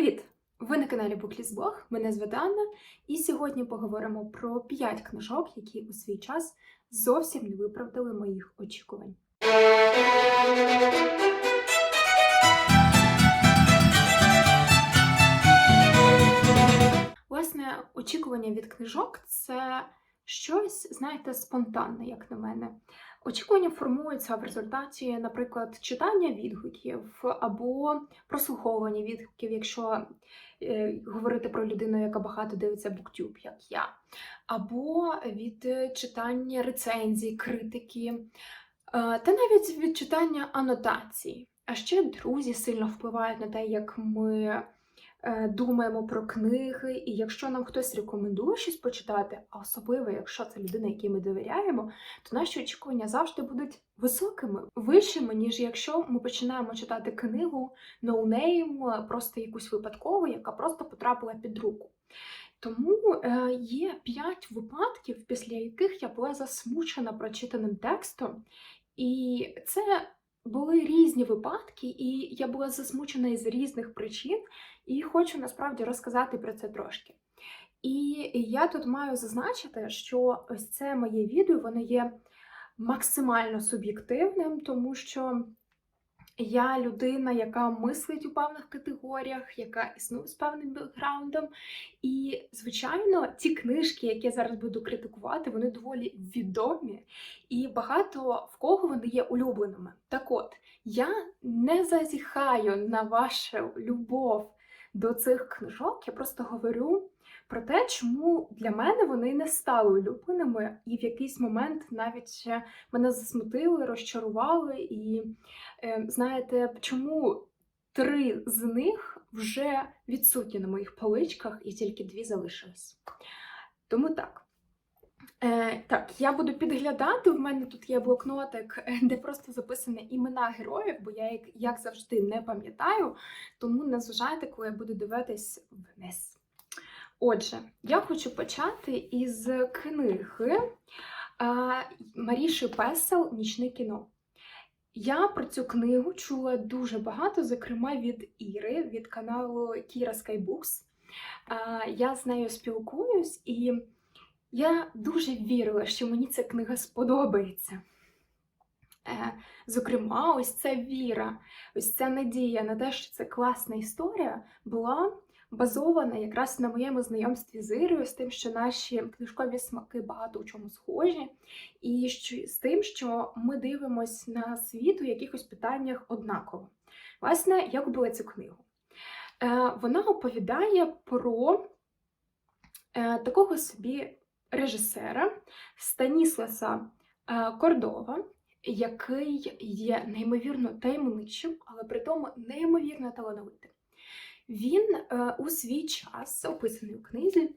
Привіт! Ви на каналі Буклісблог, мене звати Анна, і сьогодні поговоримо про 5 книжок, які у свій час зовсім не виправдали моїх очікувань. Власне, очікування від книжок це щось, знаєте, спонтанне, як на мене. Очікування формуються в результаті, наприклад, читання відгуків або прослуховування відгуків, якщо е, говорити про людину, яка багато дивиться буктюб, як я, або від читання рецензій, критики, е, та навіть від читання анотацій. А ще друзі сильно впливають на те, як ми думаємо про книги, і якщо нам хтось рекомендує щось почитати, а особливо, якщо це людина, якій ми довіряємо, то наші очікування завжди будуть високими, вищими, ніж якщо ми починаємо читати книгу ноунейм, просто якусь випадкову, яка просто потрапила під руку. Тому е, є п'ять випадків, після яких я була засмучена прочитаним текстом, і це були різні випадки, і я була засмучена із різних причин, і хочу насправді розказати про це трошки. І я тут маю зазначити, що ось це моє відео воно є максимально суб'єктивним, тому що я людина, яка мислить у певних категоріях, яка існує з певним бекграундом. І, звичайно, ті книжки, які я зараз буду критикувати, вони доволі відомі, і багато в кого вони є улюбленими. Так от, я не зазіхаю на вашу любов до цих книжок, я просто говорю про те, чому для мене вони не стали улюбленими, і в якийсь момент навіть мене засмутили, розчарували. І е, знаєте, чому три з них вже відсутні на моїх поличках, і тільки дві залишились. Тому так. Е, так, я буду підглядати. В мене тут є блокнотик, е, де просто записані імена героїв, бо я їх, як завжди, не пам'ятаю. Тому не зважайте, коли я буду дивитись вниз. Отже, я хочу почати із книги Маріші Песел Нічне кіно. Я про цю книгу чула дуже багато, зокрема від Іри, від каналу Kira Skybooks. А, Я з нею спілкуюсь, і я дуже вірила, що мені ця книга сподобається. Е, Зокрема, ось ця віра, ось ця надія на те, що це класна історія, була базована якраз на моєму знайомстві з Ірою, з тим, що наші книжкові смаки багато у чому схожі, і з тим, що ми дивимось на світ у якихось питаннях однаково. Власне, я купила цю книгу. Е, Вона оповідає про е, такого собі режисера Станісласа е, Кордова, який є неймовірно таємничим, але при тому неймовірно талановитим. Він е, у свій час, описаний у книзі,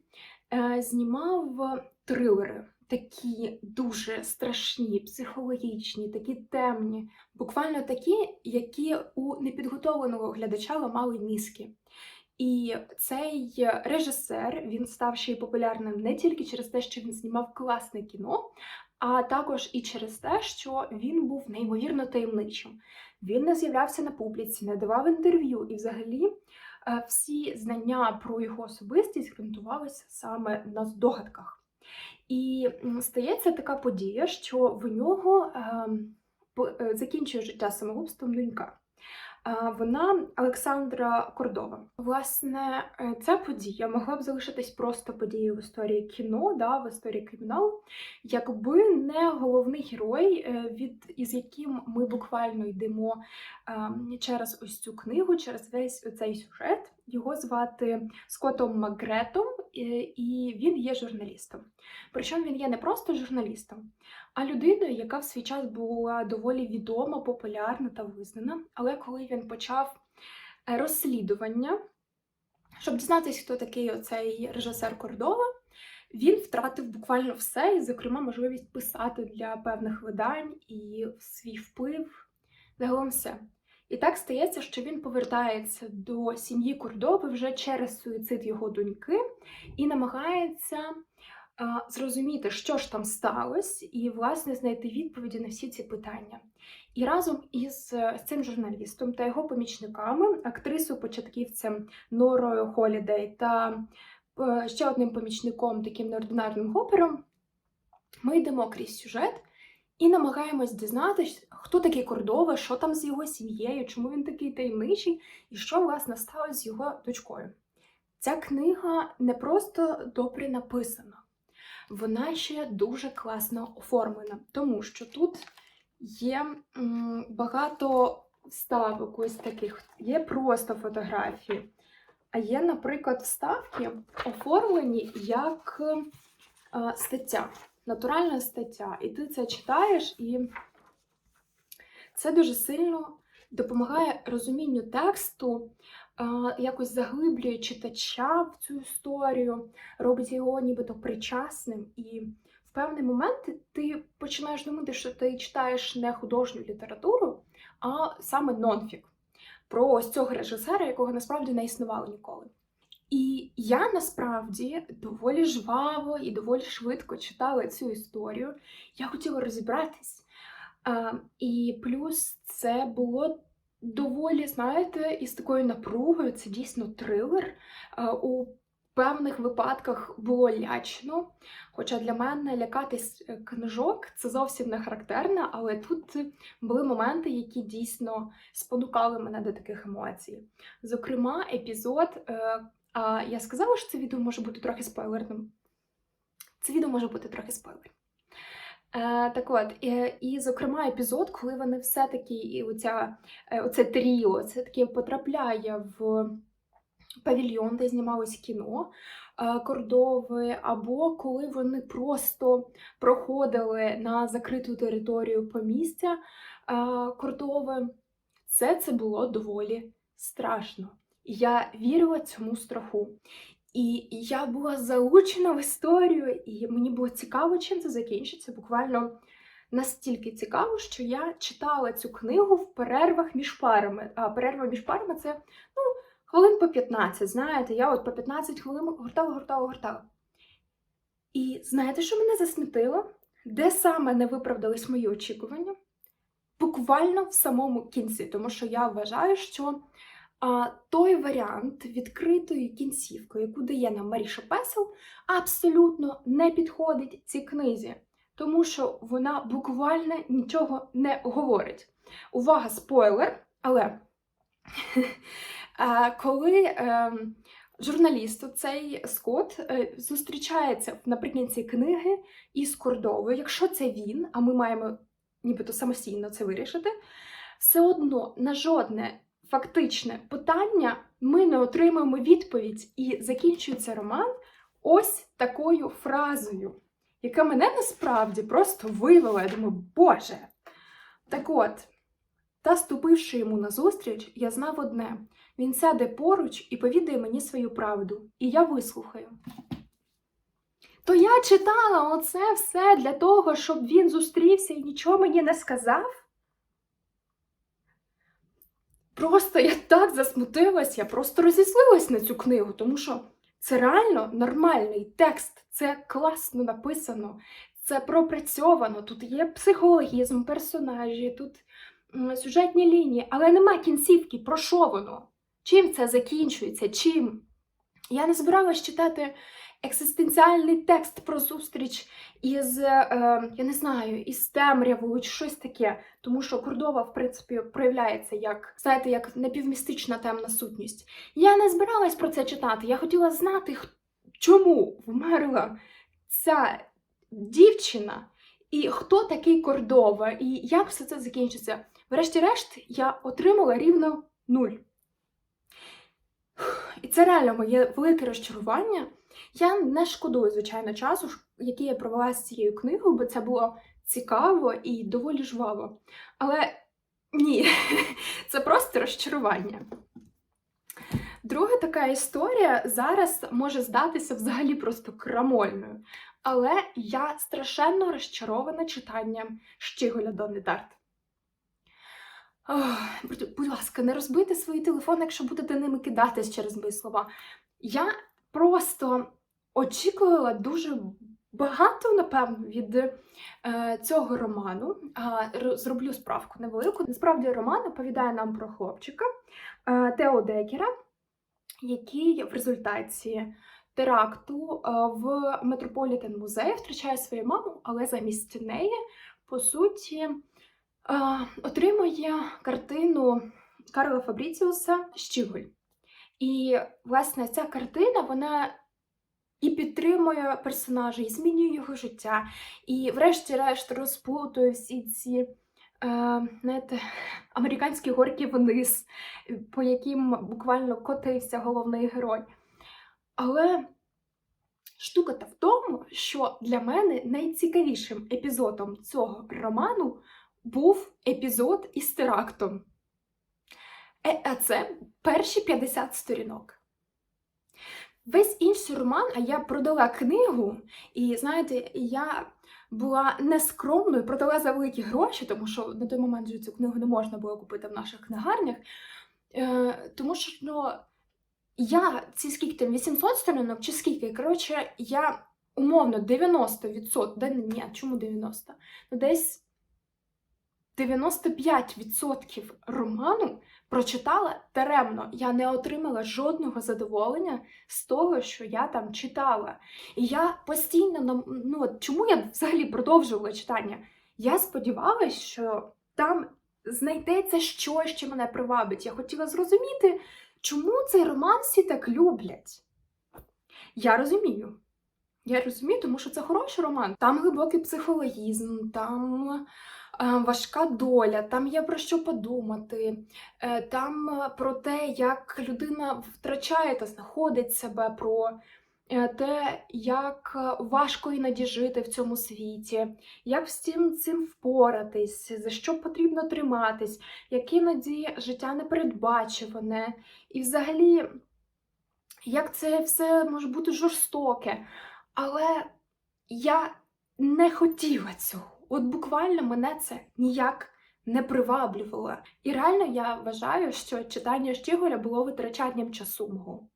е, знімав трилери, такі дуже страшні, психологічні, такі темні, буквально такі, які у непідготовленого глядача ламали мізки. І цей режисер він став ще й популярним не тільки через те, що він знімав класне кіно, а також і через те, що він був неймовірно таємничим. Він не з'являвся на публіці, не давав інтерв'ю, і взагалі всі знання про його особистість ґрунтувалися саме на здогадках. І стається така подія, що в нього ем, е, закінчує життя самогубством донька. Вона Олександра Кордова. Власне, е, ця подія могла б залишитись просто подією в історії кіно, да, в історії криміналу, якби не головний герой, е, від із яким ми буквально йдемо ем, через ось цю книгу, через весь цей сюжет. Його звати Скоттом Макгретом, і він є журналістом. Причому він є не просто журналістом, а людиною, яка в свій час була доволі відома, популярна та визнана. Але коли він почав е, розслідування, щоб дізнатися, хто такий оцей режисер Кордова, він втратив буквально все, і, зокрема, можливість писати для певних видань і свій вплив, загалом все. І так стається, що він повертається до сім'ї Кордови вже через суїцид його доньки і намагається а, зрозуміти, що ж там сталося, і, власне, знайти відповіді на всі ці питання. І разом із е, цим журналістом та його помічниками, актрисою-початківцем Норою Холідей та е, ще одним помічником, таким неординарним гопером, ми йдемо крізь сюжет і намагаємось дізнатися, хто такий Кордова, що там з його сім'єю, чому він такий таємничий, і що, власне, сталося з його дочкою. Ця книга не просто добре написана, вона ще дуже класно оформлена, тому що тут є багато вставок ось таких, є просто фотографії, а є, наприклад, вставки оформлені як е, стаття, натуральна стаття. І ти це читаєш, і це дуже сильно допомагає розумінню тексту, е, якось заглиблює читача в цю історію, робить його нібито причасним. І в певний момент ти- починаєш думати, що ти читаєш не художню літературу, а саме нонфік про ось цього режисера, якого насправді не існувало ніколи. І я насправді доволі жваво і доволі швидко читала цю історію. Я хотіла розібратись. А, і плюс це було доволі, знаєте, із такою напругою. Це дійсно трилер. А, у певних випадках було лячно. Хоча для мене лякатись е, книжок це зовсім не характерно, але тут були моменти, які дійсно спонукали мене до таких емоцій. Зокрема, епізод. А я сказала, що це відео може бути трохи спойлерним. Це відео може бути трохи спойлерним. Е, так от, і, і, зокрема, епізод, коли вони все-таки, і оця, е, оце тріо, це таки потрапляє в павільйон, де знімалось кіно е, Кордови, або коли вони просто проходили на закриту територію помістя е, Кордови, все це було доволі страшно. Я вірила цьому страху. І я була залучена в історію, і мені було цікаво, чим це закінчиться. Буквально настільки цікаво, що я читала цю книгу в перервах між парами. А перерва між парами це ну, хвилин по 15. Знаєте, я от по 15 хвилин гортала, гортала, гортала. І знаєте, що мене засмітило? Де саме не виправдались мої очікування? Буквально в самому кінці, тому що я вважаю, що а, той варіант відкритої кінцівкою, яку дає нам Маріша Песел, абсолютно не підходить цій книзі, тому що вона буквально нічого не говорить. Увага, спойлер! Але коли е, журналіст, цей Скотт, е, зустрічається наприкінці книги із Кордовою, якщо це він, а ми маємо нібито самостійно це вирішити, все одно на жодне фактичне питання ми не отримаємо відповідь, і закінчується роман ось такою фразою, яка мене насправді просто вивела. Я думаю, Боже. Так от, та ступивши йому назустріч, я знав одне: він сяде поруч і повідає мені свою правду, і я вислухаю. То я читала оце все для того, щоб він зустрівся і нічого мені не сказав. Просто я так засмутилась, я просто розізлилась на цю книгу, тому що це реально нормальний текст, це класно написано, це пропрацьовано. Тут є психологізм, персонажі, тут сюжетні лінії, але нема кінцівки, про що воно? Чим це закінчується? Чим? Я не збиралась читати екзистенціальний текст про зустріч із, е, я не знаю, із темрявою чи щось таке. Тому що Кордова, в принципі, проявляється як, знаєте, як напівмістична темна сутність. Я не збиралась про це читати. Я хотіла знати, чому вмерла ця дівчина, і хто такий Кордова, і як все це закінчиться. Врешті-решт, я отримала рівно нуль. І це реально моє велике розчарування. Я не шкодую, звичайно, часу, який я провела з цією книгою, бо це було цікаво і доволі жваво. Але ні, це просто розчарування. Друга така історія зараз може здатися взагалі просто крамольною. Але я страшенно розчарована читанням Щиголя Донни Дарт. Будь, ласка, не розбийте свої телефони, якщо будете ними кидатись через мої слова. Я просто очікувала дуже багато, напевно, від е, цього роману. Р- зроблю справку невелику. Насправді роман оповідає нам про хлопчика е, Тео Декера, який в результаті теракту е, в Метрополітен музеї втрачає свою маму, але замість неї, по суті, е, отримує картину Карла Фабріціуса Щіголь. І, власне, ця картина, вона і підтримує персонажа, і змінює його життя, і, врешті-решт, розплутує всі ці, е, знаєте, американські горки вниз, по яким буквально котився головний герой. Але штука та в тому, що для мене найцікавішим епізодом цього роману був епізод із терактом. Е, А це перші 50 сторінок. Весь інший роман, а я продала книгу, і знаєте, я була нескромною, продала за великі гроші, тому що на той момент цю книгу не можна було купити в наших книгарнях. Е, тому що ну, я ці скільки там 800 сторінок чи скільки, коротше, я умовно 90%, да ні, чому 90? Ну, десь 95% роману прочитала даремно. Я не отримала жодного задоволення з того, що я там читала. І я постійно ну, от чому я взагалі продовжувала читання? Я сподівалася, що там знайдеться щось, що мене привабить. Я хотіла зрозуміти, чому цей роман всі так люблять. Я розумію. Я розумію, тому що це хороший роман. Там глибокий психологізм, там важка доля, там є про що подумати, е, там е, про те, як людина втрачає та знаходить себе, про е, те, як е, важко іноді жити в цьому світі, як цим, цим впоратись, за що потрібно триматись, як іноді життя непередбачуване, і взагалі, як це все може бути жорстоке. Але я не хотіла цього. От буквально мене це ніяк не приваблювало. І реально я вважаю, що читання Щіголя було витрачанням часу мого.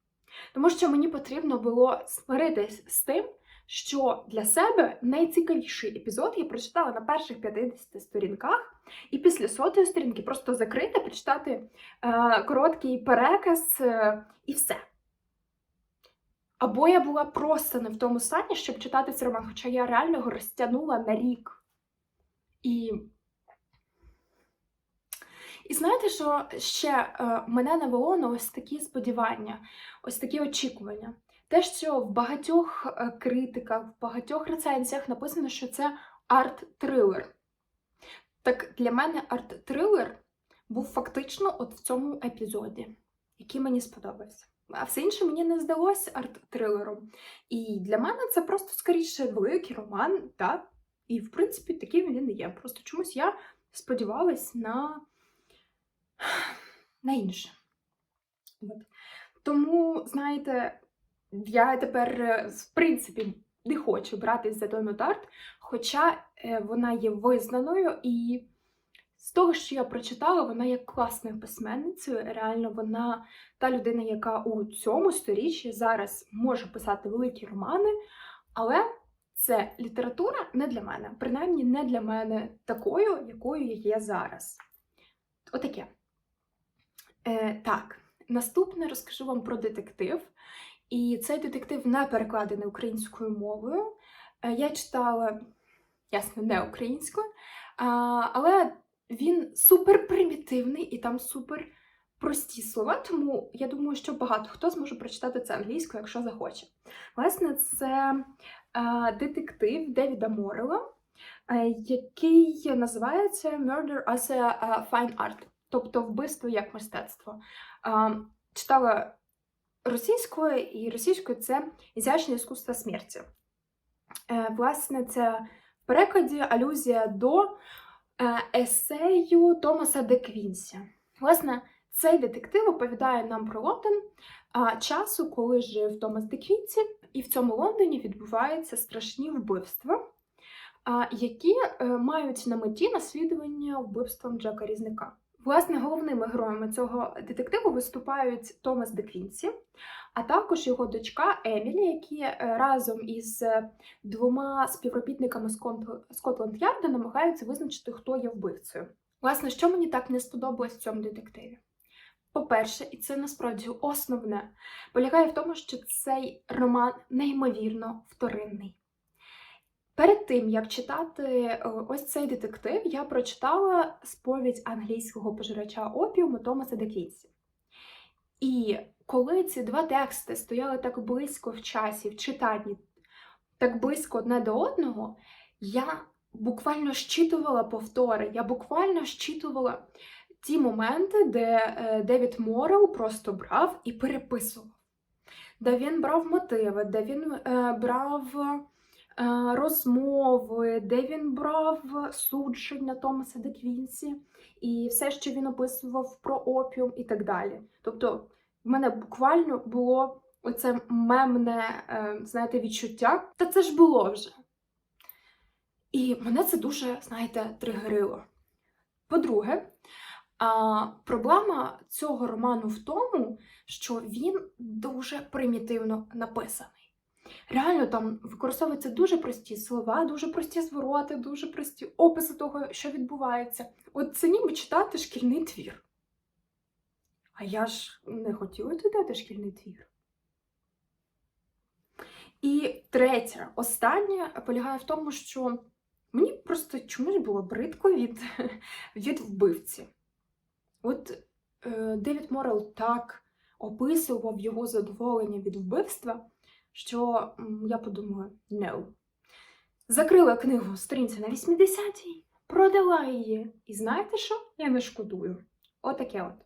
Тому що мені потрібно було смиритись з тим, що для себе найцікавіший епізод я прочитала на перших 50 сторінках, і після сотої сторінки просто закрити, прочитати е, короткий переказ е, і все. Або я була просто не в тому стані, щоб читати цей роман, хоча я реально його розтягнула на рік. І, і знаєте, що ще е, мене навело на ось такі сподівання, ось такі очікування. Те, що в багатьох е, критиках, в багатьох рецензіях написано, що це арт-трилер. Так для мене арт-трилер був фактично от в цьому епізоді, який мені сподобався. А все інше мені не здалося арт-трилером. І для мене це просто скоріше великий роман, так? І, в принципі, таким він і є. Просто чомусь я сподівалась на, на інше. От. Тому, знаєте, я тепер, е, в принципі, не хочу братись за Дону Дарт, хоча е, вона є визнаною і. З того, що я прочитала, вона є класною письменницею. Реально, вона та людина, яка у цьому сторіччі зараз може писати великі романи, але це література не для мене, принаймні не для мене такою, якою я є зараз. Отаке. Е, так, наступне розкажу вам про детектив. І цей детектив не перекладений українською мовою. Е, я читала, ясно, не українською, а, але він супер примітивний і там супер прості слова, тому я думаю, що багато хто зможе прочитати це англійською, якщо захоче. Власне, це е, детектив Девіда Морела, е, який називається Murder as a Fine Art, тобто вбивство як мистецтво. Е, читала російською, і російською це ізящне іскусство смерті. Власне, це в перекладі алюзія до есею Томаса де Квінсі. Власне, цей детектив оповідає нам про Лондон часу, коли жив Томас де Квінсі, і в цьому Лондоні відбуваються страшні вбивства, які е, мають на меті наслідування вбивством Джека Різника. Власне, головними героями цього детективу виступають Томас Де Квінсі, а також його дочка Емілі, які е, разом із е, двома співробітниками Скотланд Ярда намагаються визначити, хто є вбивцею. Власне, що мені так не сподобалось в цьому детективі? По-перше, і це насправді основне, полягає в тому, що цей роман неймовірно вторинний. Перед тим, як читати е, ось цей детектив, я прочитала сповідь англійського пожирача опіуму Томаса Деквінсі. І коли ці два тексти стояли так близько в часі, в читанні, так близько одне до одного, я буквально щитувала повтори, я буквально щитувала ті моменти, де е, Девід Морел просто брав і переписував, де він брав мотиви, де він е, брав е, розмови, де він брав судження Томаса Де Квінсі і все, що він описував про опіум і так далі. Тобто, в мене буквально було оце мемне, знаєте, відчуття, та це ж було вже. І мене це дуже, знаєте, тригерило. По-друге, а, Проблема цього роману в тому, що він дуже примітивно написаний. Реально, там використовуються дуже прості слова, дуже прості звороти, дуже прості описи того, що відбувається. От це ніби читати шкільний твір. А я ж не хотіла читати шкільний твір. І третє, останнє полягає в тому, що мені просто чомусь було бридко від, від вбивці. От е, Девід Морел так описував його задоволення від вбивства, що я подумала: no. Закрила книгу сторінці на 80-й, продала її. І знаєте що? Я не шкодую. Отаке от.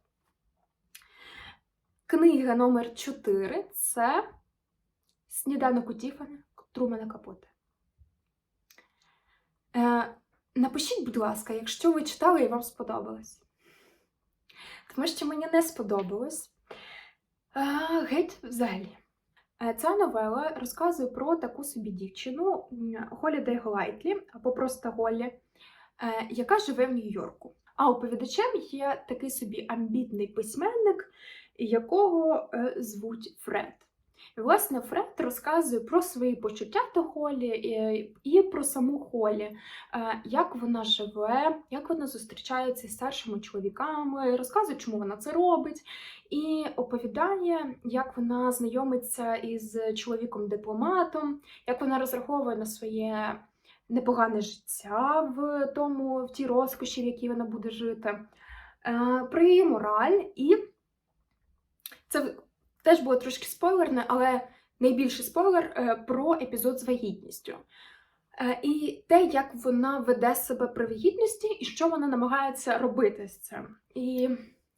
Книга номер 4 це Сніданок у Тіфана Трумана Капота. Е, Напишіть, будь ласка, якщо ви читали і вам сподобалось. Тому що мені не сподобалось. Геть взагалі. Е, ця новела розказує про таку собі дівчину Холідей Голайтлі, або просто Голлі, е, яка живе в Нью-Йорку. А оповідачем є такий собі амбітний письменник, якого е, звуть Фред. І, власне, Фред розказує про свої почуття до Холі і, і про саму Холі, е, як вона живе, як вона зустрічається з старшими чоловіками, розказує, чому вона це робить, і оповідає, як вона знайомиться із чоловіком-дипломатом, як вона розраховує на своє непогане життя в тому, в тій розкоші, в якій вона буде жити, е, про її мораль і. Це Теж було трошки спойлерне, але найбільший спойлер е, про епізод з вагітністю. Е, і те, як вона веде себе при вагітності і що вона намагається робити з цим. І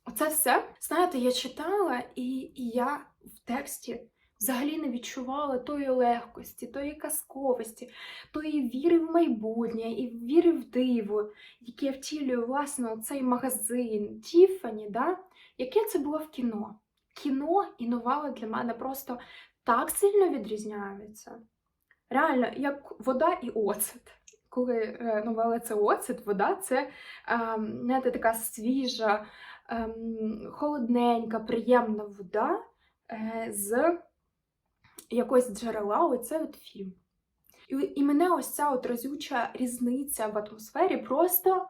оце все, знаєте, я читала, і, і я в тексті взагалі не відчувала тої легкості, тої казковості, тої віри в майбутнє і віри в диво, яке втілює, власне, цей магазин Тіфані, да? яке це було в кіно кіно і новела для мене просто так сильно відрізняються. Реально, як вода і оцет. Коли е, новела це оцет, вода це ем, знаєте, така свіжа, ем, холодненька, приємна вода е, з якогось джерела, оце от фільм. І і мене ось ця от разюча різниця в атмосфері просто,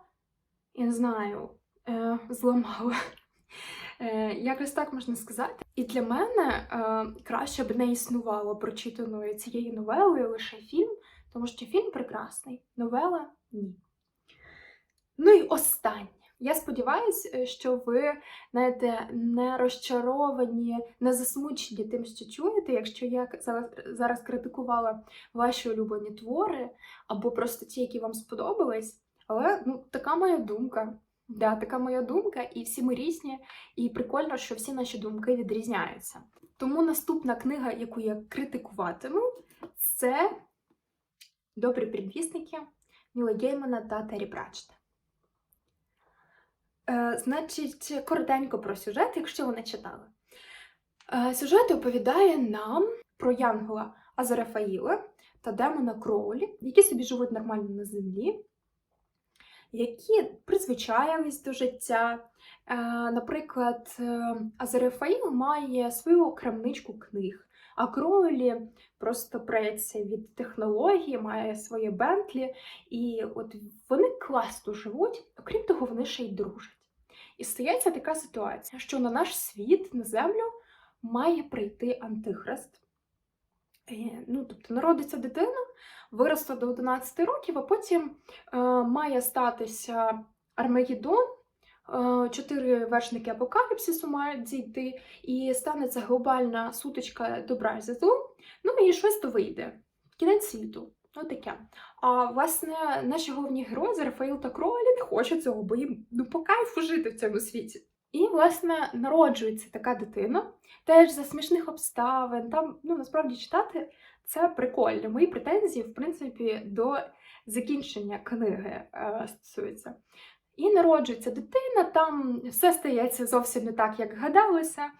я не знаю, е, зламала. Е, якось так можна сказати. І для мене е, краще б не існувало прочитаної цієї новели лише фільм, тому що фільм прекрасний, новела ні. Ну і останнє. Я сподіваюся, е, що ви знаєте, не розчаровані, не засмучені тим, що чуєте, якщо я зараз, зараз критикувала ваші улюблені твори, або просто ті, які вам сподобались. Але ну, така моя думка. Да, така моя думка, і всі ми різні, і прикольно, що всі наші думки відрізняються. Тому наступна книга, яку я критикуватиму, це Добрі предвісники Ніла Геймана та Террі Пратчета. Е, Значить, коротенько про сюжет, якщо ви не читали. Е, Сюжет оповідає нам про Янгола Азарафаїла та демона Кроулі, які собі живуть нормально на землі які призвичаїлись до життя. Е, Наприклад, е, Азерафаїл має свою крамничку книг, а Кроулі просто преться від технології, має своє Бентлі, і от вони класно живуть, окрім того, вони ще й дружать. І стається така ситуація, що на наш світ, на землю, має прийти антихрист. Е, Ну, тобто народиться дитина, виросте до 11 років, а потім е, має статися Армагеддон, е, чотири вершники апокаліпсису мають зійти, і станеться глобальна сутичка добра і ну і щось то вийде. Кінець світу. Ну таке. А власне, наші головні герої Рафаїл та Кроулі не хочуть цього, бо їм ну, по кайфу жити в цьому світі. І, власне, народжується така дитина, теж за смішних обставин. Там, ну, насправді читати це прикольно. Мої претензії, в принципі, до закінчення книги е, стосуються. І народжується дитина, там все стається зовсім не так, як гадалося.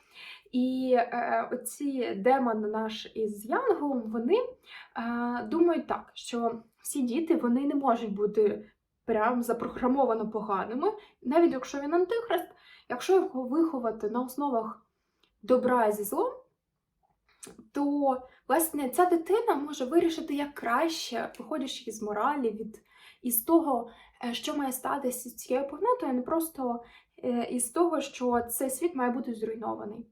І е, оці демон наш із Янгом, вони е, думають так, що всі діти вони не можуть бути прям запрограмовано поганими, навіть якщо він антихрист, якщо його виховати на основах добра зі злом, то власне ця дитина може вирішити як краще, виходячи із моралі, від із того, е, що має статися з цією планетою, а не просто е, із того, що цей світ має бути зруйнований.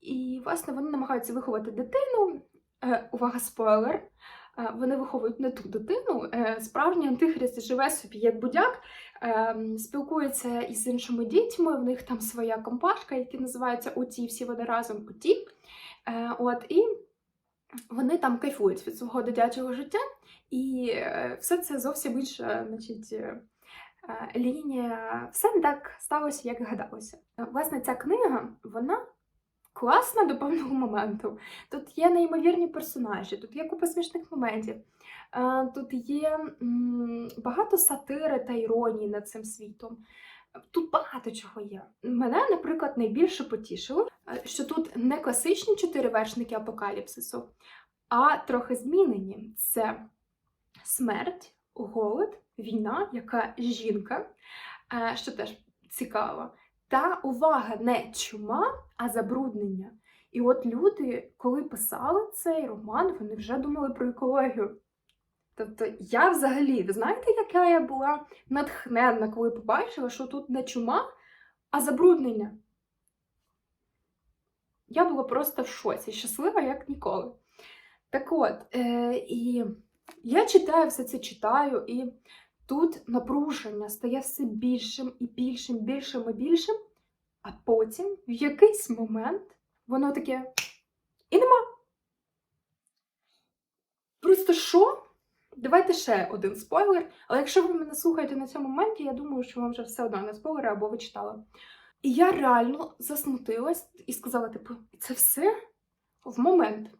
І, власне, вони намагаються виховати дитину. Е, увага, спойлер! Вони виховують не ту дитину. Справжній антихрист живе собі як будяк, спілкується із іншими дітьми. В них там своя компашка, які називаються оті, всі вони разом оті. Е, От і вони там кайфують від свого дитячого життя, і е, все це зовсім інша, значить. е, Лінія, все не так сталося, як гадалося. Власне, ця книга, вона класна до певного моменту. Тут є неймовірні персонажі, тут є купа смішних моментів, тут є багато сатири та іронії над цим світом. Тут багато чого є. Мене, наприклад, найбільше потішило, е, що тут не класичні чотири вершники апокаліпсису, а трохи змінені. Це смерть, голод, війна, яка жінка, е, що теж цікаво. Та увага, не чума, а забруднення. І от люди, коли писали цей роман, вони вже думали про екологію. Тобто я взагалі, ви знаєте, яка я була натхненна, коли побачила, що тут не чума, а забруднення. Я була просто в шоці, щаслива, як ніколи. Так от, е, і я читаю все це читаю, і тут напруження стає все більшим і більшим, більшим і більшим, а потім в якийсь момент воно таке і нема. Просто що? Давайте ще один спойлер. Але якщо ви мене слухаєте на цьому моменті, я думаю, що вам вже все одно не спойлери або ви читали. І я реально засмутилась і сказала: типу, це все в момент,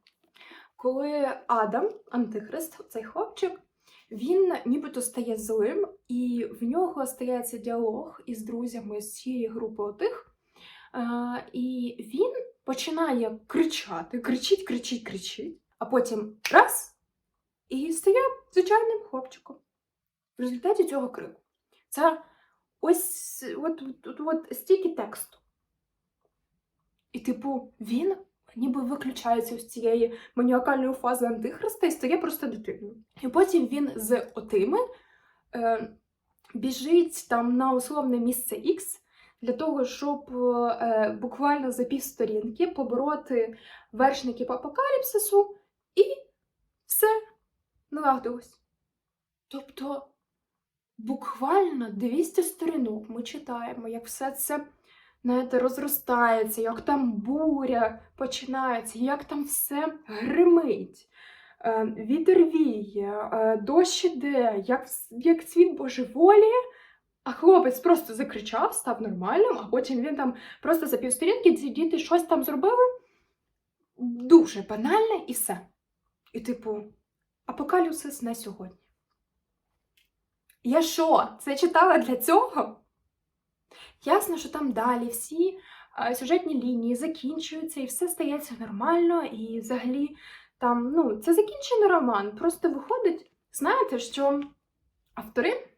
коли Адам, антихрист, цей хлопчик, він нібито стає злим, і в нього стається діалог із друзями з цієї групи отих. І він починає кричати, кричить, кричить, кричить, а потім раз і стає звичайним хлопчиком. В результаті цього крику. Це ось от, от, от стільки тексту. І, типу, він ніби виключається з цієї маніакальної фази антихриста і стає просто дитиною. І потім він з отими е, біжить там на условне місце X для того, щоб е, буквально за півсторінки побороти вершників апокаліпсису, і все налагодилось. Тобто, буквально 200 сторінок ми читаємо, як все це знаєте, розростається, як там буря починається, як там все гримить. Е, Вітер віє, е, дощ іде, як, як світ божеволіє, а хлопець просто закричав, став нормальним, а потім він там просто за півсторінки ці діти щось там зробили. Дуже банальне і все. І, типу, апокаліпсис на сьогодні. Я що, це читала для цього? Ясно, що там далі всі сюжетні лінії закінчуються, і все стається нормально, і взагалі там, ну, це закінчений роман. Просто виходить, знаєте, що автори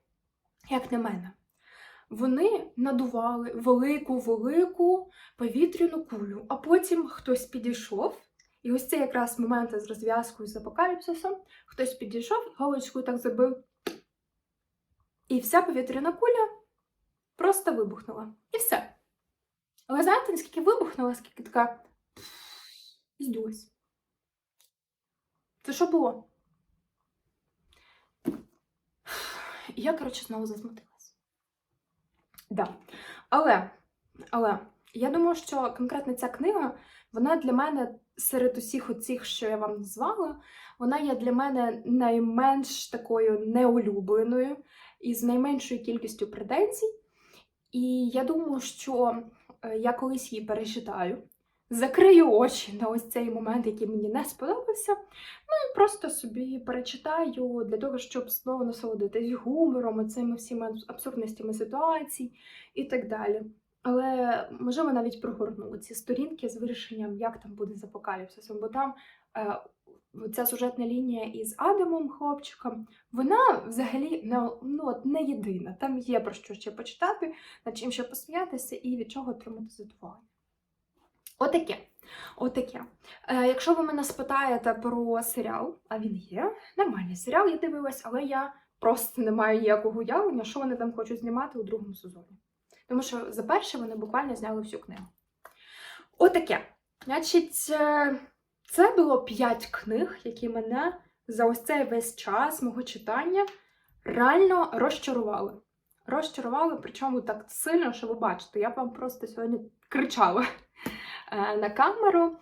як на мене. Вони надували велику велику повітряну кулю, а потім хтось підійшов. І ось це якраз момент з розв'язкою з апокаліпсисом. Хтось підійшов, галочкою так зробив. І вся повітряна куля просто вибухнула. І все. Але знаєте, наскільки вибухнула, скільки така здулась. Це що було? І я, коротше, знову засмутилась. Да. Але, але я думаю, що конкретно ця книга, вона для мене серед усіх оцих, що я вам назвала, вона є для мене найменш такою неулюбленою і з найменшою кількістю претензій. І я думаю, що е, я колись її перечитаю, закрию очі на ось цей момент, який мені не сподобався. Ну і просто собі перечитаю для того, щоб знову насолодитись гумором, цими всіма абсурдностями ситуацій і так далі. Але можливо навіть прогорну ці сторінки з вирішенням, як там буде з апокаліпсисом, бо там е, ця сюжетна лінія із Адамом, хлопчиком, вона взагалі не, ну, от, не єдина. Там є про що ще почитати, над чим ще посміятися і від чого отримати задоволення. Отаке. Отаке. Е, якщо ви мене спитаєте про серіал, а він є, нормальний серіал, я дивилась, але я просто не маю ніякого уявлення, що вони там хочуть знімати у другому сезоні. Тому що за перше вони буквально зняли всю книгу. Отаке. Значить, е, це було п'ять книг, які мене за ось цей весь час мого читання реально розчарували. Розчарували, причому так сильно, що ви бачите, я вам просто сьогодні кричала е, на камеру.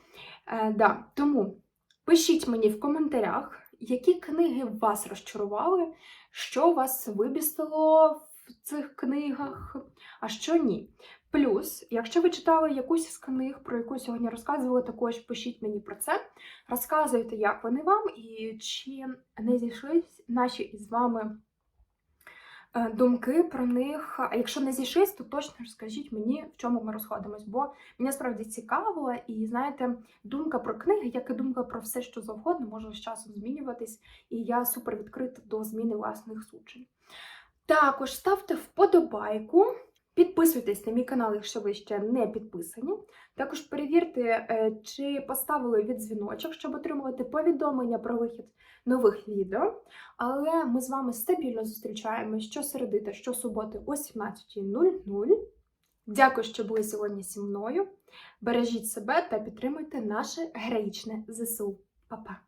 Е, да. Тому пишіть мені в коментарях, які книги вас розчарували, що вас вибістило в цих книгах, а що ні. Плюс, якщо ви читали якусь з книг, про яку сьогодні розказувала, також пишіть мені про це. Розказуйте, як вони вам, і чи не зійшлись наші із вами е, думки про них. А якщо не зійшлись, то точно розкажіть мені, в чому ми розходимось. Бо мені справді цікаво, і знаєте, думка про книги, як і думка про все, що завгодно, може з часом змінюватись, і я супер відкрита до зміни власних суджень. Також ставте вподобайку. Підписуйтесь на мій канал, якщо ви ще не підписані. Також перевірте, е, чи поставили від дзвіночок, щоб отримувати повідомлення про вихід нових відео. Але ми з вами стабільно зустрічаємось щосереди та щосуботи о 17.00. Дякую, що були сьогодні зі мною. Бережіть себе та підтримуйте наше героїчне ЗСУ. Па-па!